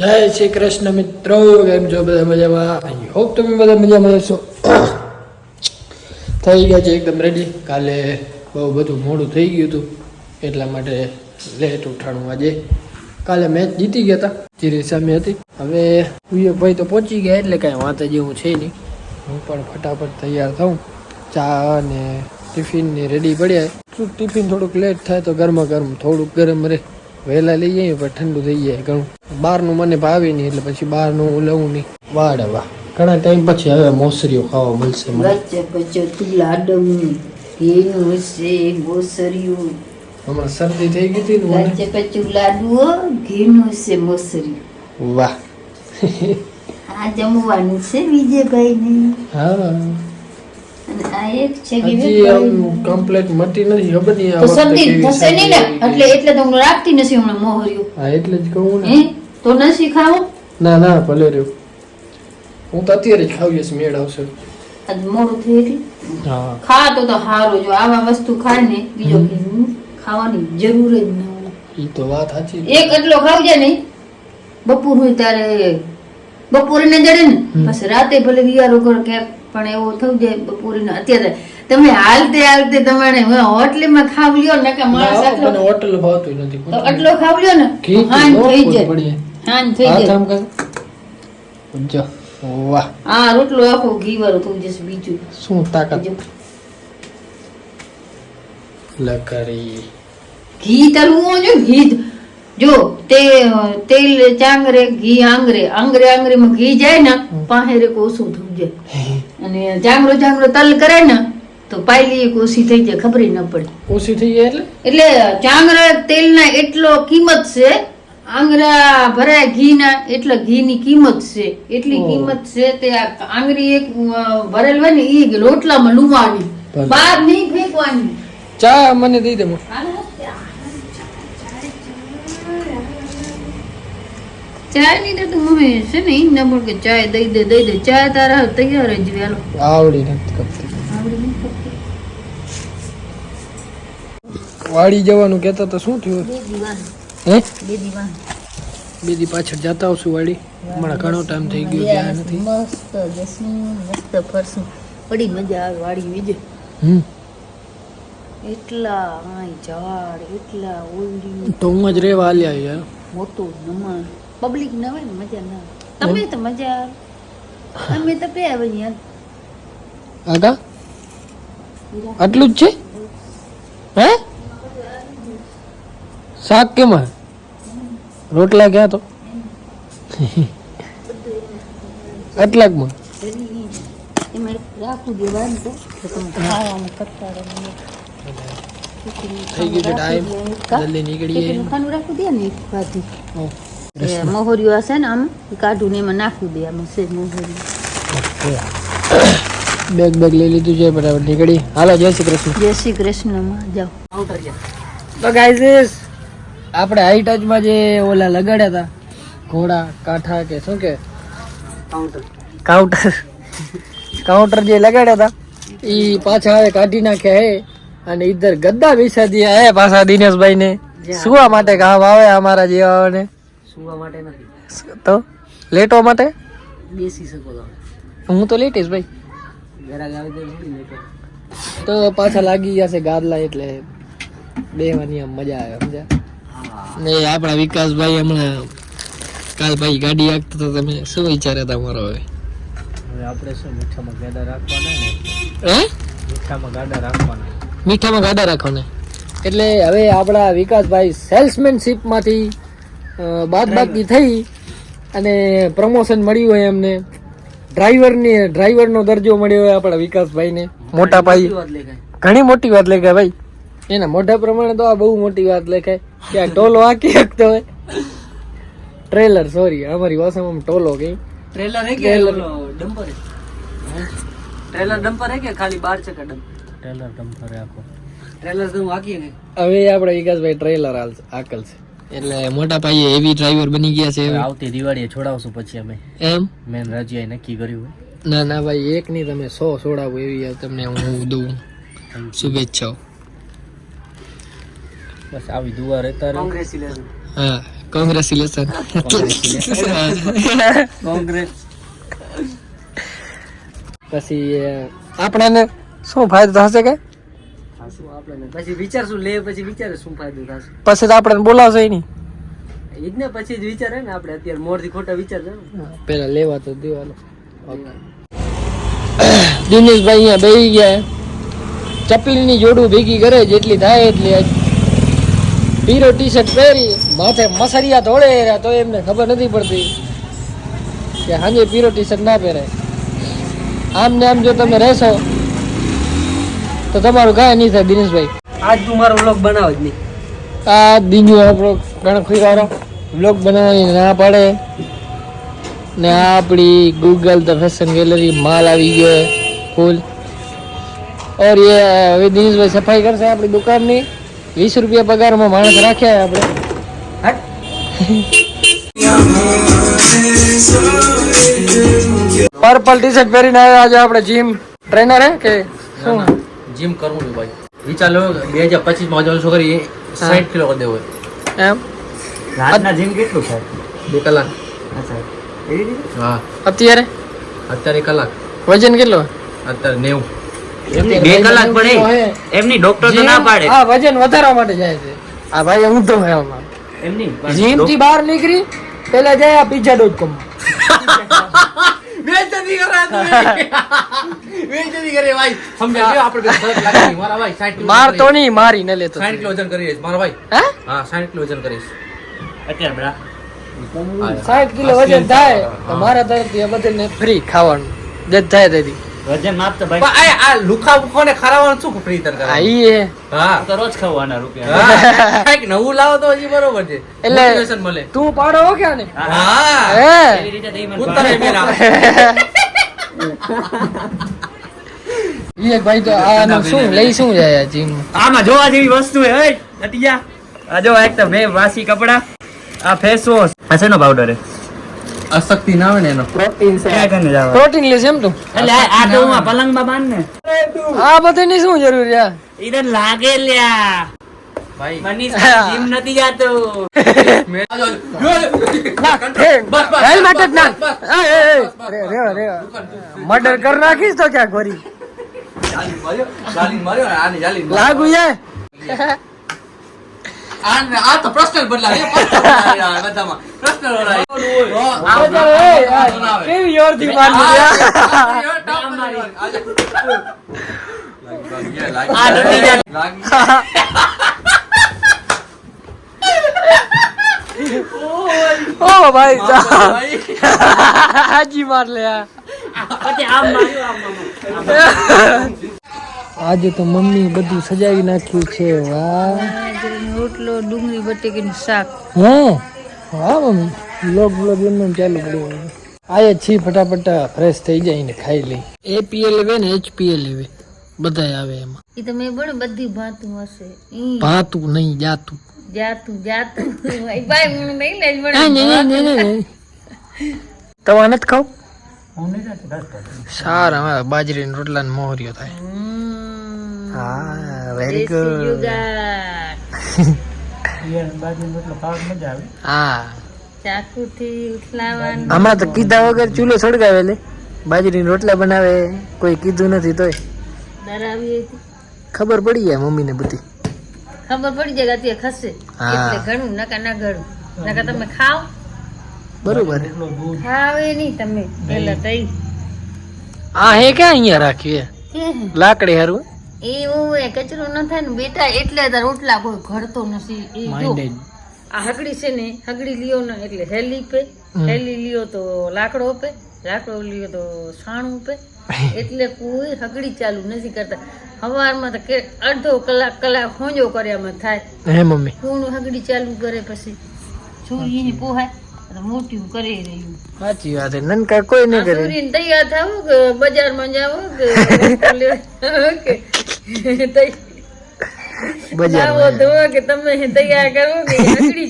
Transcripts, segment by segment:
જય શ્રી કૃષ્ણ મિત્રો, કેમ છો બધા મજામાં? આઈ હોપ તમે બધા મજામાં હશો. થઈ ગયા છે એકદમ રેડી કાલે બહુ બધું મોડું થઈ ગયું હતું, એટલા માટે લેટ ઉઠાણું આજે. કાલે મેચ જીતી ગયા હતા જીરી સામે હતી. હવે ભાઈ તો પહોંચી ગયા, એટલે કાંઈ વાંધો જેવું છે નહીં. હું પણ ફટાફટ તૈયાર થઉં. ચા અને ટિફિન ને રેડી પડ્યા. શું ટિફિન થોડુંક લેટ થાય તો ગરમા ગરમ, થોડુંક ગરમ રહે. વહેલા લઈ જઈએ પણ ઠંડુ થઈ જાય ઘણું. બહારનું મને ભાવે નહીં એટલે પછી બહારનું લઉં નહીં. વાડ વાહ ઘણા ટાઈમ પછી હવે મોસરીઓ ખાવા મળશે મને. ગચ્ચ ગચ્ચ લાડવું ઘીનું છે મોસરિયું હમણાં શરદી થઈ ગઈ હતી ને વચ્ચે પછી લાડુઓ ઘીનું છે મોસરિયું વાહ. આ જમવાનું છે વિજયભાઈ ને હા. હજી આમ કમ્પ્લીટ મટી નથી. ખબર નહીં આ તો શરદી થશે નહીં ને એટલે એટલે તો હું રાખતી નથી હમણાં મોહર્યું. હા એટલે જ કહું ને. તો નથી ખાવું? ના ના ભલે રહ્યું. હું તો અત્યારે જ ખાવીશ મેળ આવશે. આજ મોડું થયું એટલે હા. ખા તો તો સારું જો આવા વસ્તુ ખાય ને બીજો ખાવાની જરૂર જ ન હોય. એ તો વાત સાચી એક એટલો ખાવજે ને બપોર હોય ત્યારે બપોરે ને જડે ને. પછી રાતે ભલે વિયારો કરો ક્યાંક પણ એવું થયું છે બપોરે અત્યારે તમે હાલતે હાલતે તમારે હોટલેમાં ખાવ લ્યો ને કે માણસ આટલો હોટલ ભાવતું નથી. તો આટલો ખાવ લ્યો ને? હાન થઈ જાય. હાન થઈ જાય. જો વાહ. આ રોટલો આખો ઘી વાળો થઈ જશે બીજું. શું તાકાત? લકરી. ઘી તલવું જો ઘી જો તે તેલ ચાંગરે ઘી આંગરે. આંગરે આંગરે માં ઘી જાય ને પાહેરે કોસું થઈ જાય અને જાંગરો જાંગરો તલ કરે ને તો પાયલી એક ઓછી થઈ જાય ખબર ન પડે. ઓછી થઈ જાય એટલે? એટલે ચાંગરા તેલના એટલો કિંમત છે આંગરા ભરાય ઘીના એટલે ઘીની કિંમત છે. એટલી કિંમત છે તે આંગરી આંગળી એક ભરેલ હોય ને એ રોટલામાં લુવાવી ભલે. બહાર નહીં ફેંકવાની. ચા મને દઈ દે ચાયની તો મમ્મી છે ને ઈ બોલ કે ચાય દઈ દે દઈ દે. ચાય તારા તૈયાર જ વેલો. આવડી નથી કરતી. આવડી નહીં કરતી. વાડી જવાનું કહેતા તો શું થયું? હે? બે દી પાછળ જતા આવશું વાડી. હમણાં ઘણો ટાઈમ થઈ ગયો નથી. મસ્ત જશું મસ્ત ફરશું બડી મજા આવે વાડી વિજય હમ. એટલા આય ઝાડ એટલા ઓલડી. તો હું જ રેવા આલ્યા યાર મોટો નમણ પબ્લિક ન હોય ને મજા ના આવે. તમે તો મજા આવે. અમે તો પે આવે યાર આગા આટલું જ છે? હે? શાક કેમાં રોટલા ક્યાં તો? આટલાકમાં થઈ ગયું છે ટાઈમ જલ્દી નીકળીએ ખાનું રાખું દે ને એક બાજુ મોહરીઓ હશે ને આમ કાઢું ને એમાં નાખી દે આમાં છે મોહરિયું. બેગ બેગ લઈ લીધું છે બરાબર નીકળી. હાલો જય શ્રી કૃષ્ણ. જય શ્રી કૃષ્ણમાં જાઓ. તો ગાઈઝ આપણે હાઈ ટચમાં જે ઓલા લગાડ્યા હતા ઘોડા કાંઠા કે શું કે? કાઉન્ટર. કાઉન્ટર. કાઉન્ટર જે લગાડ્યા હતા એ પાછા હવે કાઢી નાખ્યા હે. અને ઈધર ગદ્દા દિયા હે પાછા દિનેશભાઈ ને સુવા માટે કામ આવે અમારા જેવાને? સુવા માટે નથી. તો લેટવા માટે? બેસી શકો તમે. હું તો લેટીશ ભાઈ. ઘરાક આવી તો લેતો તો પાછા લાગી ગયા છે ગાદલા એટલે બેવાની આમ મજા આવે સમજ્યા? ને આપણા વિકાસભાઈ હમણાં કાલ ભાઈ ગાડી આગતા તો તમે શું વિચાર્યા તમારો હવે? હવે આપણે શું મીઠામાં ગાડા રાખવાના ને? હે? મીઠામાં ગાડા રાખવાના. મીઠામાં ગાડા રાખવાના? એટલે હવે આપણા વિકાસભાઈ સેલ્સમેનશીપમાંથી બાદ બાકી થઈ અને પ્રમોશન મળ્યું હોય એમને. ડ્રાઈવરની ડ્રાઈવરનો દરજ્જો મળ્યો હોય આપણા વિકાસભાઈને. મોટા ભાઈ. ઘણી મોટી વાત લેખાય ભાઈ. એના મોઢા પ્રમાણે તો આ બહુ મોટી વાત લેખાય. કે આ ટોલો આકી શકતો હોય. ટ્રેલર સોરી અમારી ભાષામાં ટોલો કઈ ટ્રેલર હે કે ડમ્પર ટ્રેલર ડમ્પર હે કે ખાલી બાર ચક્કા ડમ્પર? ટ્રેલર ડમ્પર આખો. ટ્રેલર તો હું હવે આપણે વિકાસભાઈ ટ્રેલર આકલ છે એટલે મોટા પાયે એવી ડ્રાઈવર બની ગયા છે. આવતી દિવાળીએ છોડાવશું પછી અમે. એમ? મેન રાજ્ય નક્કી કર્યું ના ના ભાઈ એક નહીં તમે સો છોડાવો એવી તમને હું દઉં. શુભેચ્છાઓ. બસ આવી દુવા રહેતા હા કોંગ્રેચ્યુલેશન કોંગ્રેસ પછી આપણાને શું ફાયદો થશે કે? શું આપણે પછી વિચારશું લે પછી વિચારે શું ફાયદો થશે. પછી તો આપણને બોલાવશે નહીં. એ જ ને પછી જ વિચારે ને આપણે. અત્યારે મોરથી ખોટા વિચાર છે પેલા લેવા તો દેવાનો દિનેશભાઈ અહીંયા બેહી ગયા. ચપલીની જોડું ભેગી કરે જેટલી થાય એટલી પીરો ટી શર્ટ પહેરી માથે મસરિયા ધોળે તો એમને ખબર નથી પડતી કે હાજે પીરો ટી શર્ટ ના પહેરે આમ ને આમ જો તમે રહેશો તો તમારું કાંઈ નહીં થાય દિનેશભાઈ? આજ તું મારો વ્લોગ બનાવો જ નહીં. આ બીજું આપણો ગણખી વાળો વ્લોગ બનાવવાની ના પડે. ને આપણી ગૂગલ ધ ફેશન ગેલેરી માલ આવી ગયો ફૂલ. ઓર એ હવે દિનેશભાઈ સફાઈ કરશે આપણી દુકાનની. વીસ રૂપિયા પગારમાં માણસ રાખ્યા આપણે. પર્પલ ટી શર્ટ પહેરીને આવ્યા આજે આપણે જીમ ટ્રેનર હે કે શું? જીમ કરવું છે ભાઈ. વિચાર લો બે હજાર પચીસમાં હજાર છોકરી સાઠ કિલો કરી દેવો એમ? રાતના જીમ કેટલું થાય બે કલાક. હા. અત્યારે? અત્યારે કલાક. વજન કેટલો? અત્યારે નેવું. બે કલાક પડે એમની ડોક્ટર હા વજન વધારવા માટે જાય છે. આ ભાઈ હું તો આમાં. એમની જીમથી બહાર નીકળી પેલા જાય આ પિઝા ડોટ કોમ બેઇજ્જતી કરે તું બેઇજ્જતી કરે ભાઈ. સમજ્યા આપણે. મારા ભાઈ 60 કિલો માર તો. નહીં મારી ને લેતો 60 કિલો વજન કરીએ મારા ભાઈ. હે? હા 60 કિલો વજન કરીશ. અત્યારે બરા હા. સાઠ કિલો વજન થાય તો મારા તરફથી આ બધાને ફ્રી ખાવાનું. જે થાય તેથી વજન માપતો ભાઈ આ આ લુખા બુખાને ખરાવાનું શું ફ્રી તર હા ઈ હે. હા. તો રોજ ખાવાના રૂપિયા. કંઈક નવું લાવો તો હજી બરોબર છે. એટલે- મળે. તું પાડો હો કે ને હા. એ રીતે દઈ મને ઉતરે મેરા ઈ એક ભાઈ તો આનું શું લઈ શું જાય જીમ આમાં જોવા જેવી વસ્તુ હે ઓય આ જો એક તો બે વાસી કપડા આ ફેસ વોશ આ શેનો પાવડર હે? અશક્તિ ના આવે ને એનો. પ્રોટીન ક્યાં કને જાવ પ્રોટીન એમ તું. એટલે આ તો હું પલંગ બાંધ ને આ બધાની શું જરૂર છે ઈધર લાગે લ્યા. ભાઈ. મનીષ જીમ નથી જાતો. હેલ્મેટ જ ના. મર્ડર કર નાખીશ તો ક્યાં ગોરી? લાગુ છે આ તો પ્રશ્ન બદલાય બધામાં. પ્રશ્ન કેવી. ઓ ભાઈ હાજી માર લે આમ માર્યો આમ. આજે તો મમ્મી બધું સજાવી નાખ્યું છે. વાહ. રોટલો ડુંગળી બટેકીનું શાક. હે? વાહ મમ્મી. લોગ બ્લોગ એમને એમ ચાલુ પડ્યું આયે છી ફટાફટ ફ્રેશ થઈ જાય ને ખાઈ લઈ. એપીએલ આવે ને એચપીએલ આવે બધાય આવે એમાં. એ તો મેં બોલે બધી ભાતું હશે. ભાતું નહીં જાતું. જાતું જાતું. ભાઈ નહીં નથી ખાવ? સારા હા બાજરીના રોટલા ને મોહરીઓ થાય હા વેરી ગુડ હા. હમણાં તો કીધા વગર ચૂલો સળગાવે લે બાજરી રોટલા બનાવે કોઈ કીધું નથી તોય. ખબર પડી જાય મમ્મી ને બધી. ખબર પડી જાય કે અત્યારે ખસે. હા. એટલે ઘણું નકા ના ઘણું. નકા તમે ખાવ બરોબર. ખાવે નહીં તમે. પેલા તઈ. આ હે ક્યાં અહીંયા રાખ્યું લાકડી હારું? એવું એ કચરો ન થાય ને બેટા એટલે તાર રોટલા કોઈ ઘડતો નથી. એ જો. આ હગડી છે ને હગડી લ્યો ને એટલે હેલી પે હેલી લ્યો તો લાકડો પે લાકડો લ્યો તો છાણું પે એટલે કોઈ હગડી ચાલુ નથી કરતા. સવારમાં તો કે અડધો કલાક કલાક હોંજો કર્યામાં થાય. હે મમ્મી. કોણ હગડી ચાલુ કરે પછી. છોરીને પોહાય મોટી કરે રહ્યું. સાચી વાત નનકા કોઈ ન કરે. તૈયાર થવું કે બજારમાં જાવ કે બજાર નાવો કે તમે તૈયાર કરો કે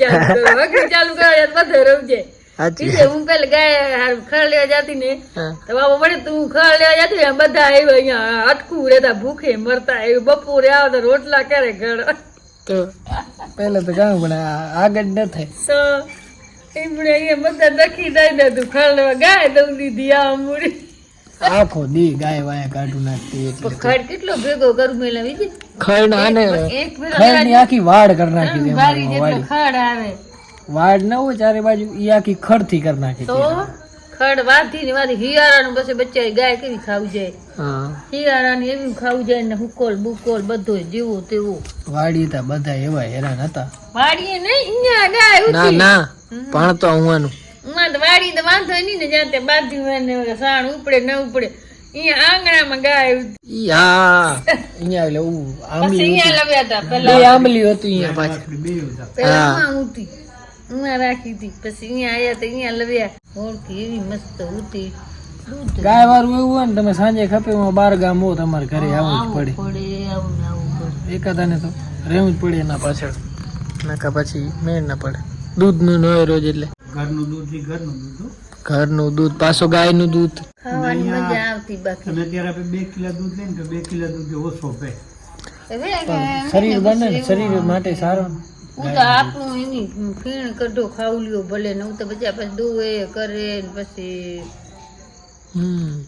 ચાલુ કરો? હગડી ચાલુ કરો યાર બધે રવજે સાચી હું પેલા ગાય ખડ લેવા જાતી ને તો બાબા પડે તું ખડ લેવા જાતી બધા આવ્યા અહીંયા અટકું રહેતા ભૂખે મરતા આવ્યું બપોરે આવો તો રોટલા કરે ઘર. તો પેલા તો કામ પણ આગળ ન થાય. તો એમણે અહીંયા બધા દખી દઈ દીધું ખાલવા ગાય દઉં દીધી આ મૂડી આખો દી ગાય વાય કાઢું નાખતી એટલે ખડ કેટલો ભેગો કરું મેલા ખડ આને એક ખડની આખી વાડ કરી નાખી દે જેટલો ખડ આવે. વાડ ન હોય ચારે બાજુ ઈ આખી ખડથી કરી નાખી તો ખડ વાધી ને વાધી હિયારાનું પછી બચ્ચા ગાય કેવી ખાવું જાય? હા. હિયારાની એવી ખાવું જાય ને હુકોલ બુકોલ બધો જેવો તેવો. વાડી તા બધા એવા હેરાન હતા. વાડીએ નહીં અહીંયા ગાય ના ના પણ તો આવવાનું ઉમાં તો વાડી તો વાંધો નહીં ને જાતે બાજુ ને સાણ ઉપડે ન ઉપડે. અહીંયા આંગણામાં ગાય ઈ હા અહીંયા એટલે ઉ અહીંયા લવ્યા હતા. બે પેલા. આંબલી હતી અહીંયા પાછી. પેલા હા. ઉમાં ઉમાં રાખી હતી. પછી અહીંયા આયા તો અહીંયા લવ્યા. ઓળખી એવી મસ્ત ઉઠી. ગાય વાળું એવું હોય ને તમે સાંજે ખપે બાર ગામ હો તમારે ઘરે આવવું જ પડે. એકાદા આવું ને એકાદાને તો રહેવું જ પડે એના પાછળ. નાકા પછી મેળ ના પડે. દૂધનું ન હોય રોજ એટલે. ઘરનું દૂધ ઈ ઘરનું દૂધ ઘરનું દૂધ પાછો ગાયનું દૂધ. ખાવાની મજા આવતી બાકી. અને અત્યારે આપણે બે કિલો દૂધ લઈએ ને તો બે કિલો દૂધ ઓછો પે. શરીર બને ને શરીર માટે સારો ને. હું તો આપણું એની ફીણ કઢો ખાવું લ્યો ભલે ને હું તો બધા પછી દોવે કરે ને પછી હમ.